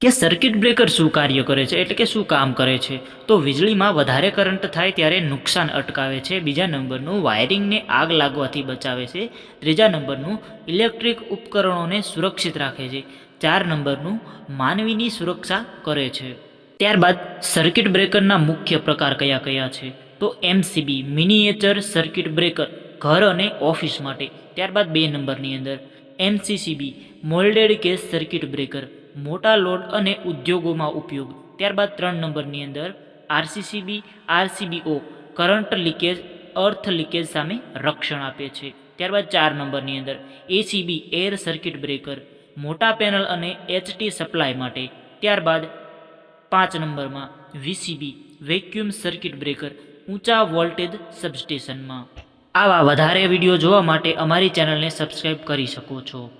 કે circuit breaker શું કાર્ય કરે છે? એટલે કે શું કામ કરે છે? તો વીજળીમાં વધારે કરંટ થાય ત્યારે નુકસાન અટકાવે છે. બીજા નંબરનું વાયરિંગને આગ લાગવાથી બચાવે છે. ત્રીજા નંબરનું ઇલેક્ટ્રિક ઉપકરણોને સુરક્ષિત રાખે છે. ચાર નંબરનું માનવીની સુરક્ષા કરે છે. ત્યારબાદ સર્કિટ બ્રેકરના મુખ્ય પ્રકાર કયા કયા છે? તો એમસીબી મિનિએચર સર્કિટ બ્રેકર ઘર અને ઓફિસ માટે. ત્યારબાદ બે નંબરની અંદર MCCB moulded case circuit breaker મોટા લોડ અને ઉદ્યોગોમાં ઉપયોગ. ત્યારબાદ ત્રણ નંબરની અંદર RCCB, RCBO, current leakage, earth leakage સામે રક્ષણ આપે છે. ત્યારબાદ ચાર નંબરની અંદર એસીબી, એર સર્કિટ બ્રેકર, મોટા પેનલ અને એચટી સપ્લાય માટે. ત્યારબાદ પાંચ નંબરમાં વીસીબી, વેક્યુમ સર્કિટ બ્રેકર, ઊંચા વોલ્ટેજ સબસ્ટેશનમાં. આવા વધારે વીડિયો જોવા માટે અમારી ચેનલને સબસ્ક્રાઈબ કરી શકો છો.